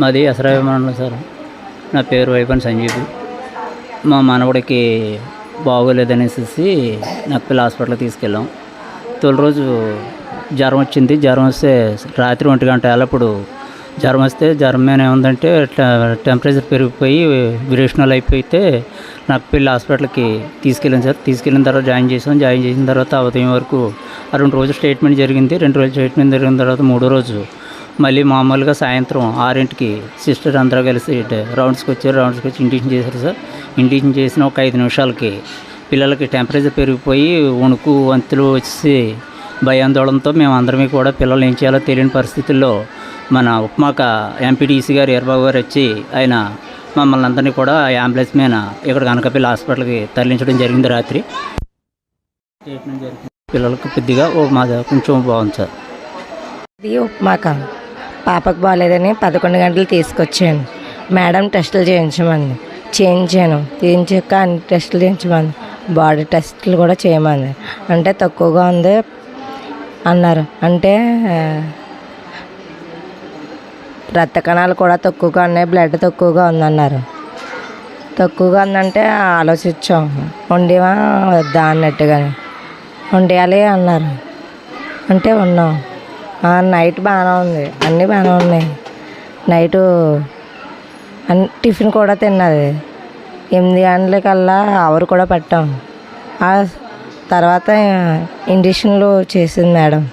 మాది అసరాయ మండలం సార్. నా పేరు వైపన్ సంజీవ్. మా మనవడికి బాగోలేదనేసి నక్పిల్ హాస్పిటల్కి తీసుకెళ్ళాం. తొలి రోజు జ్వరం వచ్చింది. జ్వరం వస్తే రాత్రి ఒంటి గంట అప్పుడు జ్వరం వస్తే జ్వరం ఏముందంటే టెంపరేచర్ పెరిగిపోయి విరేషనల్ అయిపోతే నక్పిల్ హాస్పిటల్కి తీసుకెళ్ళాం సార్. తీసుకెళ్ళిన తర్వాత జాయిన్ చేసాం జాయిన్ చేసిన తర్వాత ఉదయం వరకు ఆ రెండు రోజులు ట్రీట్మెంట్ జరిగింది. రెండు రోజులు ట్రీట్మెంట్ జరిగిన తర్వాత మూడో రోజు మళ్ళీ మామూలుగా సాయంత్రం ఆరింటికి సిస్టర్ అందరూ కలిసి రౌండ్స్కి వచ్చారు రౌండ్స్కి వచ్చి ఇండిషన్ చేశారు సార్. ఇండిషన్ చేసిన ఒక ఐదు నిమిషాలకి పిల్లలకి టెంపరేచర్ పెరిగిపోయి వణుకు వంతులు వచ్చి భయాందోళనతో మేము అందరమే కూడా పిల్లలు ఏం చేయాలో తెలియని పరిస్థితుల్లో మన ఉప్మాక ఎంపీటీసీ గారు ఎర్రబాబు గారు వచ్చి ఆయన మమ్మల్ని అందరినీ కూడా అంబులెన్స్ మీద ఇక్కడ కనకపిల్ల హాస్పిటల్కి తరలించడం జరిగింది రాత్రి. ట్రీట్మెంట్ జరిగింది. పిల్లలకి కొద్దిగా ఓ మా కొంచెం బాగుంది సార్. ఉప్మాక. పాపకు బాగాలేదని పదకొండు గంటలు తీసుకొచ్చాను. మేడం టెస్టులు చేయించమంది చేయించాను. చేయించాక అన్ని టెస్టులు చేయించమంది బాడీ టెస్టులు కూడా చేయమంది అంటే తక్కువగా ఉంది అన్నారు. అంటే రక్త కణాలు కూడా తక్కువగా ఉన్నాయి బ్లడ్ తక్కువగా ఉందన్నారు. తక్కువగా ఉందంటే ఆలోచించాం. ఉండేవా వద్దా అన్నట్టుగా వండేయాలి అన్నారు. అంటే ఉన్నాం. నైట్ బాగానే ఉంది. అన్నీ బాగానే ఉన్నాయి. నైటు అన్ని టిఫిన్ కూడా తిన్నది. ఎనిమిది గంటలకల్లా అవర్ కూడా పట్టాం. ఆ తర్వాత ఇంజక్షన్లు చేసింది మేడం.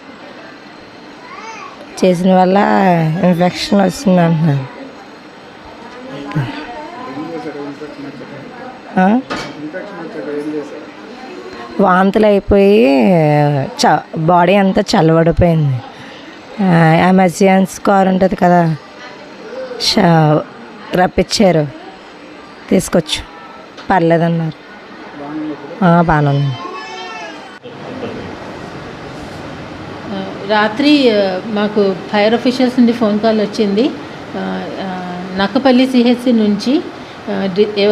చేసిన వల్ల ఇన్ఫెక్షన్ వస్తుంది అంటున్నారు. వాంతులు అయిపోయి చ బాడీ అంతా చల్లబడిపోయింది. ఎమర్జెన్సీ కార్ ఉంటుంది కదా. షా రప్పించారు తీసుకొచ్చు. పర్లేదన్నారు. ఆ, బాగానే ఉంది రాత్రి మాకు ఫైర్ ఆఫీషియల్స్ నుండి ఫోన్ కాల్ వచ్చింది. నక్కపల్లి సిహెచ్సి నుంచి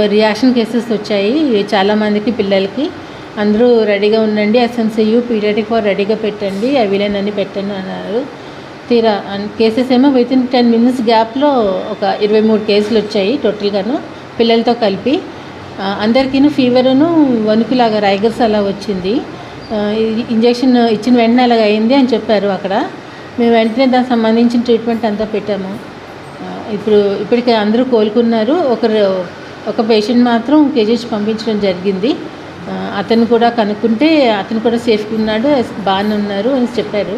రియాక్షన్ కేసెస్ వచ్చాయి. చాలామందికి పిల్లలకి. అందరూ రెడీగా ఉండండి. ఎస్ఎంసీయు పీడియాటిక్ వారు రెడీగా పెట్టండి. అవి లేనని పెట్టండి అన్నారు. తీరా అండ్ కేసెస్ ఏమో విత్ ఇన్ టెన్ మినిట్స్ గ్యాప్లో ఒక ఇరవై మూడు కేసులు వచ్చాయి టోటల్గాను పిల్లలతో కలిపి. అందరికీ ఫీవరును వణుకులాగా రైగర్స్ అలా వచ్చింది. ఇంజెక్షన్ ఇచ్చిన వెంటనే అలాగ అయింది అని చెప్పారు అక్కడ. మేము వెంటనే దానికి సంబంధించిన ట్రీట్మెంట్ అంతా పెట్టాము. ఇప్పుడు ఇప్పటికి అందరూ కోలుకున్నారు. ఒకరు ఒక పేషెంట్ మాత్రం కేజీహెచ్ పంపించడం జరిగింది. అతను కూడా కనుక్కుంటే అతను కూడా సేఫ్గా ఉన్నాడు బాగానే ఉన్నారు అని చెప్పారు.